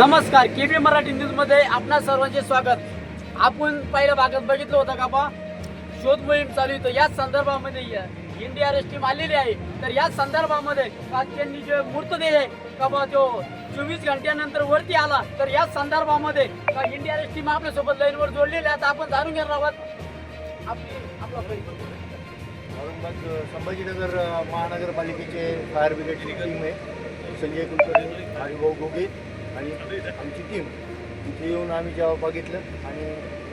नमस्कार के बी मराठी न्यूजमध्ये आपणा सर्वांचे स्वागत. आपण पहिल्या भागात बघितलं होतं का बा? शोध मोहीम चालू होतं याच संदर्भामध्ये इंडिया रेस टीम आलेली आहे. तर याच संदर्भामध्ये त्यांनी जे मृतदेह आहे का बा तो चोवीस घंट्यानंतर वरती आला. तर याच संदर्भामध्ये का इंडिया रेस टीम आपल्यासोबत लाईनवर जोडलेली आहे तर आपण जाणून घेणार आहोत. आपली आपला परिचय. औरंगाबाद संभाजीनगर महानगरपालिकेचे फायर ब्रिगेडची टीम आहे. संजय कुलकर्णी हरिभाऊ गोगे आणि आमची टीम तिथे येऊन आम्ही जेव्हा बघितलं आणि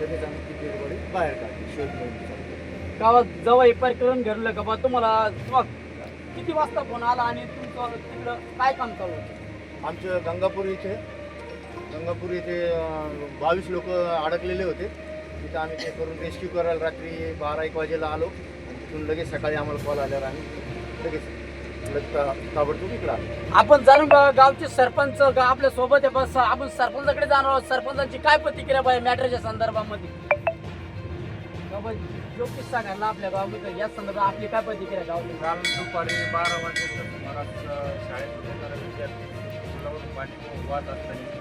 लगेच आम्ही ती डेडबॉडी बाहेर काढली शोध चालू. गावात जेव्हा हे प्रकरण घडलं का बा? तुम्हाला किती वाजता फोन आला आणि तुमचं तिकडं काय काम चालू होतं? आमचं गंगापूर इथे गंगापूर इथे बावीस लोक अडकलेले होते. तिथं आम्ही ते करून रेस्क्यू करायला रात्री बारा एक वाजेला आलो. तिथून लगेच सकाळी आम्हाला कॉल आल्यावर आम्ही लगेच ताबडतोब इकडं आलो आपण जाणून बघा गावचे सरपंच गा- आपल्यासोबत आहे बस आपण सरपंचाकडे जाणार आहोत. सरपंचांची काय प्रतिक्रिया पाहिजे मॅटरच्या संदर्भामध्ये? का बा, जो किस्सा घडला आपल्या गावामध्ये या संदर्भात आपली काय प्रतिक्रिया गावची काल दुपारी बारा वाजेच्या सुमारास अ, शाळेत येणारा विद्यार्थी पुलावरून पाणी वाहत असताना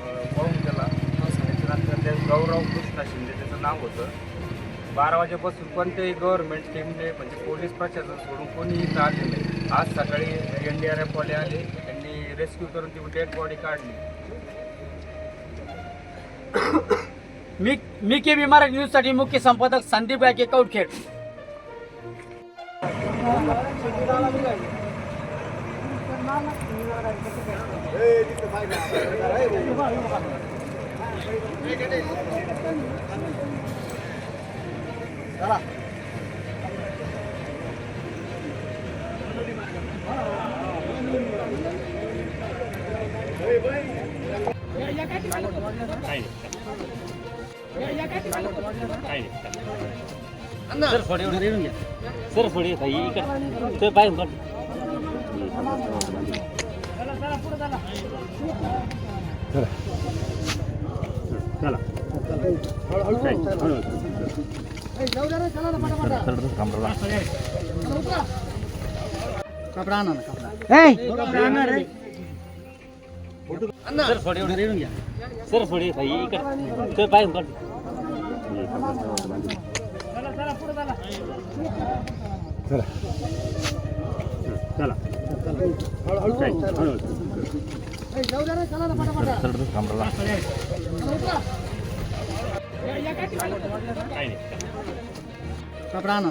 अ, वाहून गेला. त्याच्यानंतर ते गौरव कृष्णा शिंदे त्याचं नाव होतं. बारा वाजेपासून कोणतेही गव्हर्नमेंट टीमने म्हणजे पोलीस प्रशासन सोडून कोणीही इथं आले नाही. आज सकाळी एन डी आर एफवाले आले त्यांनी रेस्क्यू करून ती डेड बॉडी काढली. मी मी के मराठी न्यूज मुख्य संपादक संदीप गायके कौटखेड. सर थोडे एवढे रेडून घ्या सर थोडे भाई इकडे ते बाहेर काढ. सर थोडे एवढे रेडून चला सर थोडे भाई इकडे ते चला काढ. कपडा आणा